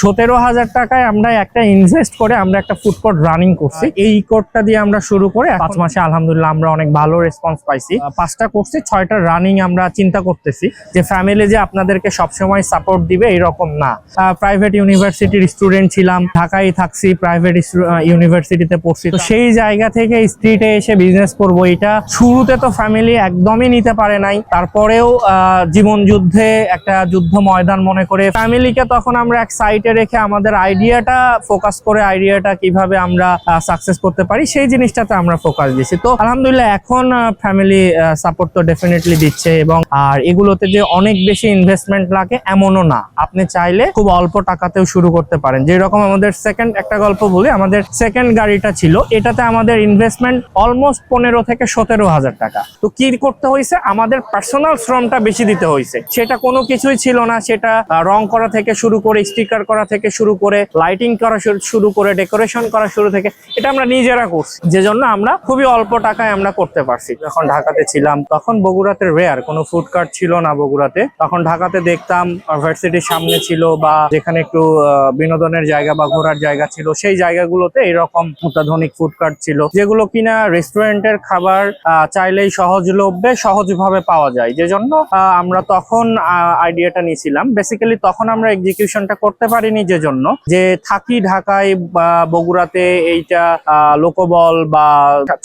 সতেরো হাজার টাকায় আমরা একটা ইনভেস্ট করে আমরা একটা ফুড কোর্ট রানিং করছি। এই কোর্টটা দিয়ে আমরা শুরু করে পাঁচ মাসে আলহামদুলিল্লাহ আমরা অনেক ভালো রেসপন্স পাইছি। পাঁচটা করছি ছয়টা রানিং আমরা চিন্তা করতেছি যে ফ্যামিলি যে আপনাদেরকে সবসময় সাপোর্ট দিবে এরকম না। প্রাইভেট ইউনিভার্সিটির স্টুডেন্ট ছিলাম ঢাকায় থাকছি প্রাইভেট ইউনিভার্সিটিতে পড়ছি। তো সেই জায়গা থেকে স্ট্রিটে এসে বিজনেস করব এটা। শুরুতে তো ফ্যামিলি একদমই নিতে পারে নাই। তারপরেও জীবন যুদ্ধে একটা যুদ্ধ ময়দান মনে করে ফ্যামিলিকে তখন আমরা এক সাইডে রেখে আমাদের আইডিয়াটা, ফোকাস করে আইডিয়াটা কীভাবে আমরা সাকসেস করতে পারি, সেই জিনিসটাতে আমরা ফোকাস দিচ্ছি তো আলহামদুলিল্লাহ এখন ফ্যামিলি সাপোর্ট তো ডেফিনেটলি দিচ্ছে এবং, আর এগুলোতে যে অনেক বেশি ইনভেস্টমেন্ট লাগে, এমনও না। আপনি চাইলে খুব অল্প টাকাতেও শুরু করতে পারেন। যেরকম আমাদের সেকেন্ড একটা গল্প বলি, আমাদের সেকেন্ড গাড়িটা ছিল, এটাতে আমাদের ইনভেস্টমেন্ট অলমোস্ট পনেরো থেকে সতেরো হাজার টাকা। তো কি করতে হয়েছে? আমাদের পার্সোনাল শ্রমটা বেশি দিতে হয়েছে। সেটা কোনো কিছুই ছিল না, সেটা রং করা থেকে শুরু করে স্টিকার করা থেকে শুরু করে লাইটিং করা শুরু- করে ডেকোরেশন করা শুরু থেকে, এটা আমরা নিজেরা করছি। যে জন্য আমরা খুবই অল্প টাকায় আমরা করতে পারছি। যখন ঢাকাতে ছিলাম, তখন বগুড়াতে রেয়ার কোনো ফুড কার্ট ছিল না বগুড়াতে। তখন ঢাকাতে দেখতাম ভার্সিটির সামনে ছিল বা যেখানে একটু বিনোদনের জায়গা বা ঘোরার জায়গা ছিল, সেই জায়গাগুলোতে এরকম অত্যাধুনিক ফুড কার্ট ছিল, যেগুলো কিনা রেস্টুরেন্টের খাবার চাইলেই সহজলভ্যে সহজভাবে পাওয়া যায়। যে জন্য আমরা তখন আইডিয়াটা নিয়েছিলাম। বেসিক্যালি তখন আমরা এক্সিকিউশনটা করতে পারিনি যে জন্য যে থাকি ঢাকায় বা বগুড়াতে এইটা লোকবল বা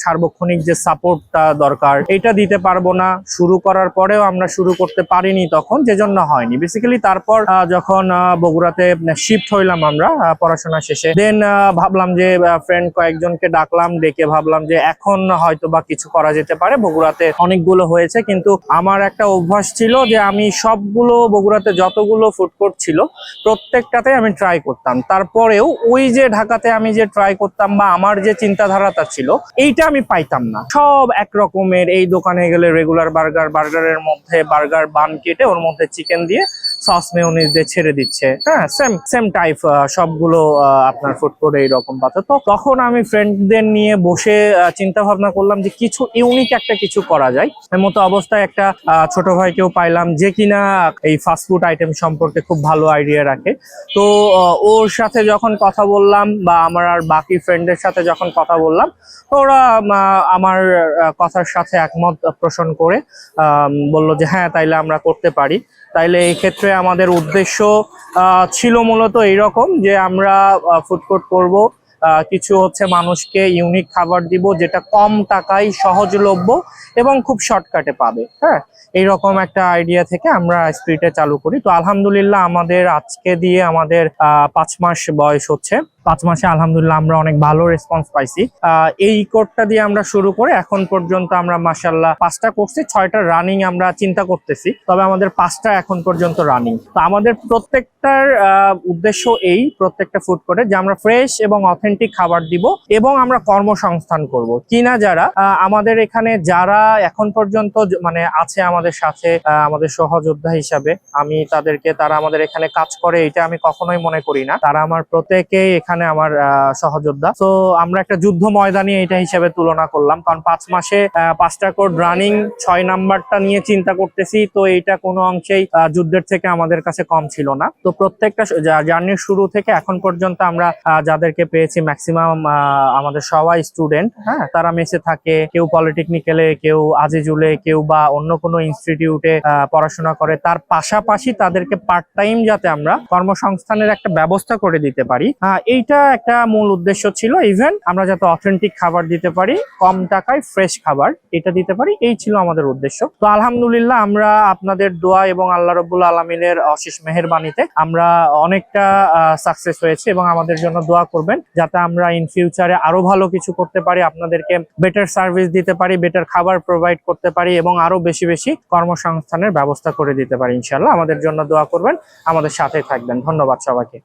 সার্বক্ষণিক যে সাপোর্টটা দরকার, এটা দিতে পারব না। শুরু করার পরেও আমরা শুরু করতে পারিনি তখন যে জন্য হয়নি। বেসিক্যালি তারপর যখন বগুড়াতে শিফট হইলাম আমরা পড়াশোনা শেষে দেন ভাবলাম যে ফ্রেন্ড কয়েকজনকে ডাকলাম, ডেকে ভাবলাম যে এখন হয়তো বা কিছু করা যেতে পারে। বগুড়াতে অনেকগুলো হয়েছে, কিন্তু আমার একটা অভ্যাস ছিল যে আমি সবগুলো, বগুড়াতে যতগুলো ফুড ছিল, প্রত্যেকটাতে আমি ট্রাই করতাম। তারপরেও ওই যে ঢাকাতে আমি যে ট্রাই করতাম বা আমার যে চিন্তাধারাটা ছিল, এইটা আমি পাইতাম না। সব এক রকমের এই দোকানে গেলে রেগুলার বার্গার বার্গারের মধ্যে বার্গার বান কেটে ওর মধ্যে চিকেন দিয়ে সস মেয়নিজ দিয়ে ছেড়ে দিচ্ছে। হ্যাঁ সেম সেম টাইপ সবগুলো আপনার ফুড কোর্টে এইরকম পাতা তো তখন আমি ফ্রেন্ডদের নিয়ে বসে চিন্তা ভাবনা করলাম যে কিছু ইউনিক একটা কিছু করা যায়। মতো অবস্থায় একটা ছোট ভাইকেও পাইলাম যে কিনা এই ফাস্ট ফুড আইটেম সম্পর্কে খুব ভালো আইডিয়া রাখে। তো আহ, ওর সাথে যখন কথা বললাম বা আমার আর বাকি ফ্রেন্ডের সাথে যখন কথা বললাম ওরা আমার কথার সাথে একমত পোষণ করে বলল যে হ্যাঁ তাইলে আমরা করতে পারি। তাইলে এই ক্ষেত্রে আমাদের উদ্দেশ্য ছিল মূলত এইরকম যে আমরা ফুড কোর্ট করব কিছু হচ্ছে মানুষকে ইউনিক খাবার দিব যেটা কম টাকায় সহজলভ্য এবং খুব শর্টকাটে পাবে হ্যাঁ? এইরকম একটা আইডিয়া থেকে আমরা স্পিরিটে চালু করি। তো আলহামদুলিল্লাহ আমাদের আজকে দিয়ে আমাদের পাঁচ মাস বয়স হচ্ছে। পাঁচ মাসে আলহামদুলিল্লাহ আমরা অনেক ভালো রেসপন্স পাইছি। এই কোর্টটা দিয়ে আমরা শুরু করে এখন পর্যন্ত আমরা মাসাল্লাহ পাঁচটা করছি ছয়টা রানিং আমরা চিন্তা করতেছি, তবে আমাদের পাঁচটা এখন পর্যন্ত রানিং তো আমাদের প্রত্যেকটার উদ্দেশ্য এই প্রত্যেকটা ফুড কোর্টে যে আমরা ফ্রেশ এবং অথেন্টিক খাবার দিব এবং আমরা কর্মসংস্থান করব। কিনা যারা আমাদের এখানে যারা এখন পর্যন্ত মানে আছে আমাদের সাথে আমাদের সহযোদ্ধা হিসাবে, আমি তাদেরকে, তারা আমাদের এখানে কাজ করে, এটা আমি কখনোই মনে করি না। তারা আমার প্রত্যেকেই এখানে আমার আহ, সহযোদ্ধা। তো আমরা একটা যুদ্ধ ময়দানি এটা হিসেবে তুলনা করলাম। কারণ পাঁচ মাসে পাঁচটা কোড রানিং ছয় নাম্বারটা নিয়ে চিন্তা করতেছি। তো এইটা কোনো অংশেই যুদ্ধের থেকে আমাদের কাছে কম ছিল না। তো প্রত্যেকটা জার্নির শুরু থেকে এখন পর্যন্ত আমরা যাদেরকে পেয়েছি ম্যাক্সিমাম আমাদের সবাই স্টুডেন্ট হ্যাঁ তারা মেসে থাকে কেউ পলিটেকনিক্যালে কেউ আজিজুলে কেউ বা অন্য কোনো ইনস্টিটিউটে পড়াশোনা করে। তার পাশাপাশি তাদেরকে পার্ট টাইম যাতে আমরা কর্মসংস্থানের একটা ব্যবস্থা করে দিতে পারি। আহ, এইটা একটা মূল উদ্দেশ্য ছিল ইভেন আমরা যাতে অথেন্টিক খাবার দিতে পারি, কম টাকায় ফ্রেশ খাবার এটা দিতে পারি, এই ছিল আমাদের উদ্দেশ্য। তো আলহামদুলিল্লাহ আমরা আপনাদের দোয়া এবং আল্লাহ রবুল্লা আলমিনের অশেষ মেহেরবানিতে আমরা অনেকটা সাকসেস হয়েছে এবং আমাদের জন্য দোয়া করবেন, যাতে আমরা ইন ফিউচারে আরও ভালো কিছু করতে পারি, আপনাদেরকে বেটার সার্ভিস দিতে পারি বেটার খাবার প্রোভাইড করতে পারি এবং আরও বেশি বেশি কর্মসংস্থানের ব্যবস্থা করে দিতে পারি ইনশাল্লাহ আমাদের জন্য দোয়া করবেন, আমাদের সাথে থাকবেন। ধন্যবাদ সবাইকে।